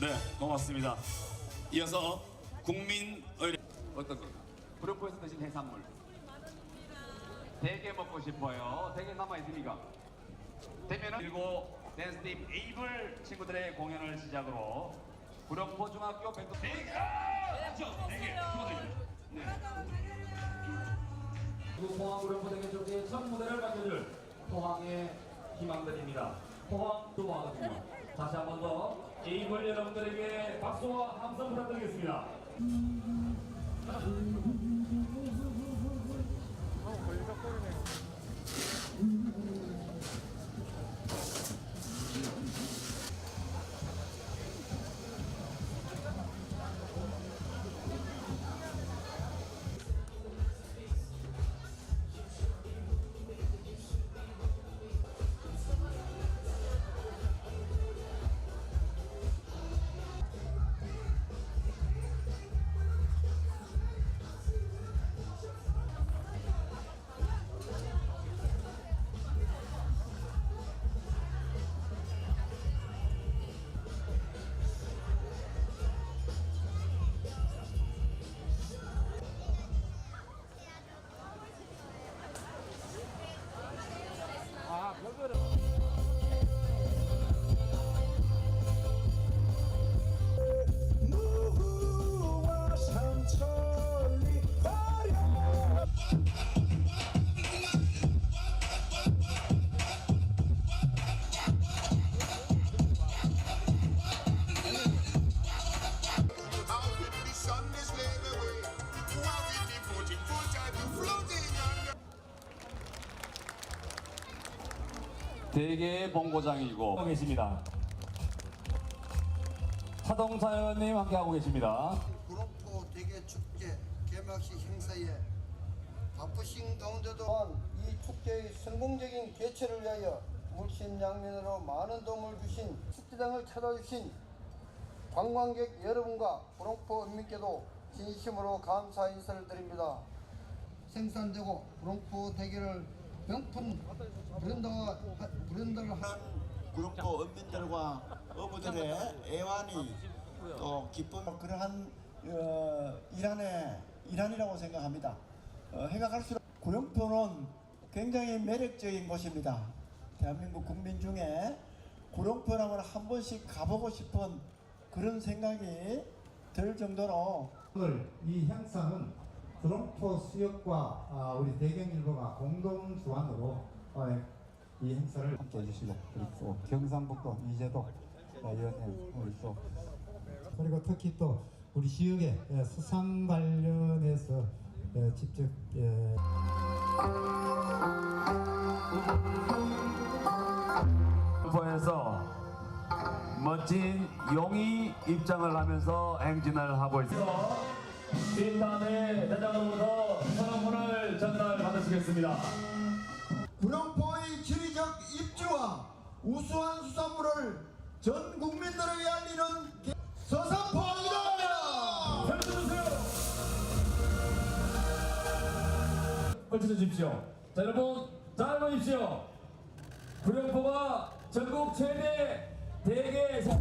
네, 고맙습니다. 이어서 국민 의뢰 어떤? 구룡포에서 드신 해산물. 대게 먹고 싶어요. 대게 남아 있습니까? 되면은 그리고 댄스팀 에이블 친구들의 공연을 시작으로 구룡포 중학교 백도 대게 대게 축하드립니다. 포항 구룡포 대교 쪽에 첫 무대를 만들줄 포항의 희망들입니다. 포항 도와거든요. 다시 한 번더 에이블 여러분들에게 박수와 함성 부탁드리겠습니다. 대개의 본고장이고 계십니다. 차동사 의원님 함께하고 계십니다. 구룡포 대게축제 개막식 행사에 바쁘신 가운데도 또한 이 축제의 성공적인 개최를 위하여 물심양면으로 많은 도움을 주신 축제장을 찾아주신 관광객 여러분과 구룡포 인민께도 진심으로 감사 인사를 드립니다. 생산되고 구룡포 대게를 명품 브랜드와 브랜드를 한 구룡포 은민들과 어부들의 애환이 또 기쁨 그러한 어, 일환의 일환이라고 생각합니다. 어, 해가 갈수록 구룡포는 굉장히 매력적인 곳입니다. 대한민국 국민 중에 구룡포라면 한 번씩 가보고 싶은 그런 생각이 들 정도로 오늘 이 행사는 구룡포 수역과 아, 우리 대경일보가 공동 주관으로 어, 이 행사를 함께 해주시고 그리고 경상북도 이재도 의원님 우리 또 그리고 특히 또 우리 지역의 예, 수상 관련해서 예, 직접 예, 포에서 멋진 용이 입장을 하면서 행진을 하고 있습니다. 뒷단의 대장으로부터 선언문을 전달 받으시겠습니다. 구룡포의 지리적 입지와 우수한 수산물을 전 국민들에게 알리는 개- 서산포항이다! 펼쳐 주세요. 펼쳐 주십시오. 자 여러분 잘 보십시오. 구룡포가 전국 최대 대게 사-